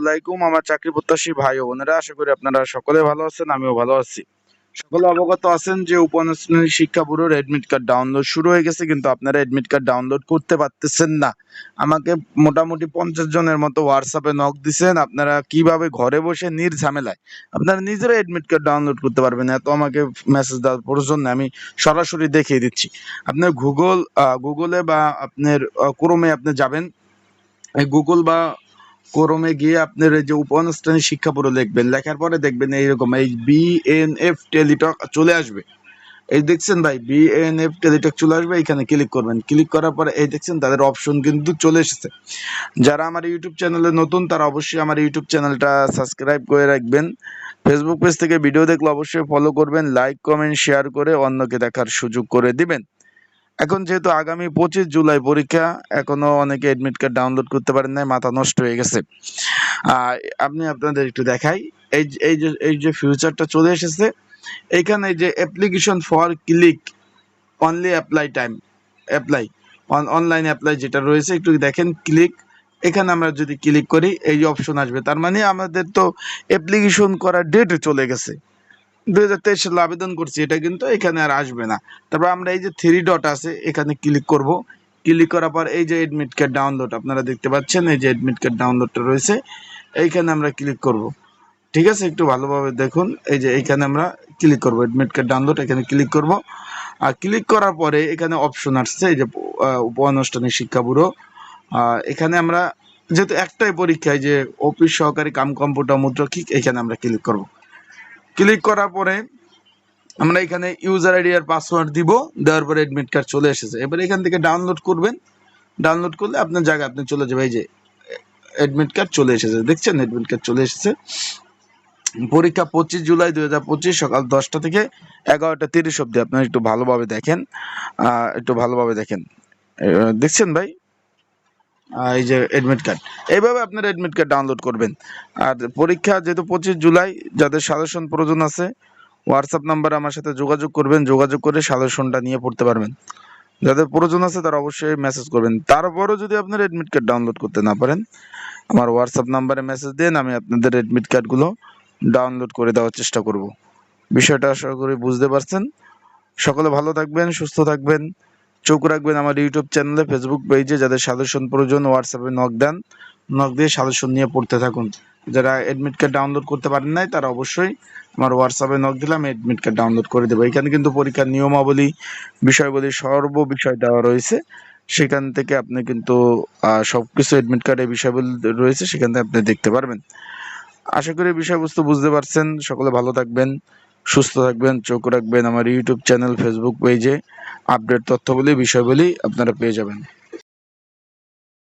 আলাইকুম, আমার চাকরি প্রত্যাশী ভাই ও বোনেরা, আশা করি আপনারা সকলে ভালো আছেন, আমিও ভালো আছি। সকলে অবগত আছেন যে শিক্ষা ব্যুরোর এডমিট কার্ড ডাউনলোড শুরু হয়ে গেছে, কিন্তু আপনারা এডমিট কার্ড ডাউনলোড করতে পারতেছেন না। আমাকে মোটামুটি পঞ্চাশ জনের মতো হোয়াটসঅ্যাপে নক দিছেন, আপনারা কীভাবে ঘরে বসে নির্ঝামেলায় আপনারা নিজেরা এডমিট কার্ড ডাউনলোড করতে পারবেন এত আমাকে মেসেজ দেওয়ার প্রয়োজন আমি সরাসরি দেখিয়ে দিচ্ছি। আপনার গুগল গুগলে বা আপনার ক্রোমে আপনি যাবেন গুগল বা ক্রোমে গিয়ে আপনার এই যে উপানুষ্ঠানিক শিক্ষা পুরো লিখবেন লেখার পরে দেখবেন এইরকম এই বিএনএফ টেলিটক চলে আসবে। এই দেখছেন ভাই বিএনএফ টেলিটক চলে আসবে এখানে ক্লিক করবেন। ক্লিক করার পরে এই দেখছেন তাদের অপশন কিন্তু চলে এসেছে। যারা আমার ইউটিউব চ্যানেলে নতুন, তারা অবশ্যই আমার ইউটিউব চ্যানেলটা সাবস্ক্রাইব করে রাখবেন। ফেসবুক পেজ থেকে ভিডিও দেখলে অবশ্যই ফলো করবেন লাইক কমেন্ট শেয়ার করে অন্যকে দেখার সুযোগ করে দিবেন। এখন যেহেতু আগামী পঁচিশ জুলাই পরীক্ষা, এখনও অনেকে এডমিট কার্ড ডাউনলোড করতে পারেন নাই, মাথা নষ্ট হয়ে গেছে। আপনি আপনাদের একটু দেখাই, এই যে- এই যে এই যে ফিউচারটা চলে এসেছে এইখানে এই যে application for click only apply time apply online apply যেটা রয়েছে, একটু দেখেন ক্লিক এখানে আমরা যদি ক্লিক করি, এই অপশন আসবে। তার মানে আমাদের তো অ্যাপ্লিকেশন করার ডেট চলে গেছে। দুই হাজার তেইশ সালে আবেদন করছি, এটা কিন্তু এখানে আর আসবে না। তারপর আমরা এই যে থ্রি ডট আছে, এখানে ক্লিক করব। ক্লিক করার পর এই যে এডমিট কার্ড ডাউনলোড আপনারা দেখতে পাচ্ছেন, এই যে এডমিট কার্ড ডাউনলোডটা রয়েছে, এইখানে আমরা ক্লিক করব। ঠিক আছে, একটু ভালোভাবে দেখুন, এই যে এইখানে আমরা ক্লিক করব এডমিট কার্ড ডাউনলোড এখানে ক্লিক করব। আর ক্লিক করার পরে এখানে অপশন আসছে, এই যে উপ আনুষ্ঠানিক শিক্ষা ব্যুরো। এখানে আমরা যেহেতু একটাই পরীক্ষায় যে অফিস সহকারী কাম কম্পিউটার মুদ্রা মুদ্রকিক এখানে আমরা ক্লিক করব। ক্লিক করার পরে আমরা এখানে ইউজার আইডি আর পাসওয়ার্ড দিব, দেওয়ার পরে অ্যাডমিট কার্ড চলে এসেছে। এবার এখান থেকে ডাউনলোড করবেন। ডাউনলোড করলে আপনার জায়গায় আপনি চলে যাবে এই যে অ্যাডমিট কার্ড চলে এসেছে। দেখছেন? অ্যাডমিট কার্ড চলে এসেছে। পরীক্ষা পঁচিশ জুলাই দুই হাজার পঁচিশ সকাল দশটা থেকে এগারোটা তিরিশ অব্দি আপনারা একটু ভালোভাবে দেখেন। একটু ভালোভাবে দেখেন। দেখছেন ভাই? এই যে এডমিট কার্ড এইভাবে আপনারা এডমিট কার্ড ডাউনলোড করবেন। আর পরীক্ষা যেহেতু পঁচিশ জুলাই, যাদের সাজেশন প্রয়োজন আছে হোয়াটসঅ্যাপ নাম্বারে আমার সাথে যোগাযোগ করবেন। যোগাযোগ করে সাজেশনটা নিয়ে পড়তে পারবেন। যাদের প্রয়োজন আছে, তারা অবশ্যই মেসেজ করবেন। তারপরও যদি আপনারা এডমিট কার্ড ডাউনলোড করতে না পারেন, আমার হোয়াটসঅ্যাপ নাম্বারে মেসেজ দেন, আমি আপনাদের এডমিট কার্ডগুলো ডাউনলোড করে দেওয়ার চেষ্টা করব। বিষয়টা আশা করি বুঝতে পারছেন। সকলে ভালো থাকবেন, সুস্থ থাকবেন। চোখ রাখবেন আমার ইউটিউব চ্যানেলে ফেসবুক পেজে যাদের সাজেশন প্রয়োজন হোয়াটসঅ্যাপে নক দেন নক দিয়ে সাজেশন নিয়ে পড়তে থাকুন। যারা অ্যাডমিট কার্ড ডাউনলোড করতে পারেন নাই, তারা অবশ্যই আমার হোয়াটসঅ্যাপে নক দিলে আমি এডমিট কার্ড ডাউনলোড করে দেবো। এখানে কিন্তু পরীক্ষার নিয়মাবলী, বিষয়বলী সর্ব বিষয় দেওয়া রয়েছে। সেখান থেকে আপনি কিন্তু সব কিছু অ্যাডমিট কার্ডের বিষয়বলী রয়েছে, সেখান থেকে আপনি দেখতে পারবেন। আশা করি বিষয়বস্তু বুঝতে পারছেন। সকলে ভালো থাকবেন, সুস্থ থাকবেন, চোখ রাখবেন আমার ইউটিউব চ্যানেল ফেসবুক পেজে আপডেট তথ্যগুলি বিষয়গুলি আপনারা পেয়ে যাবেন।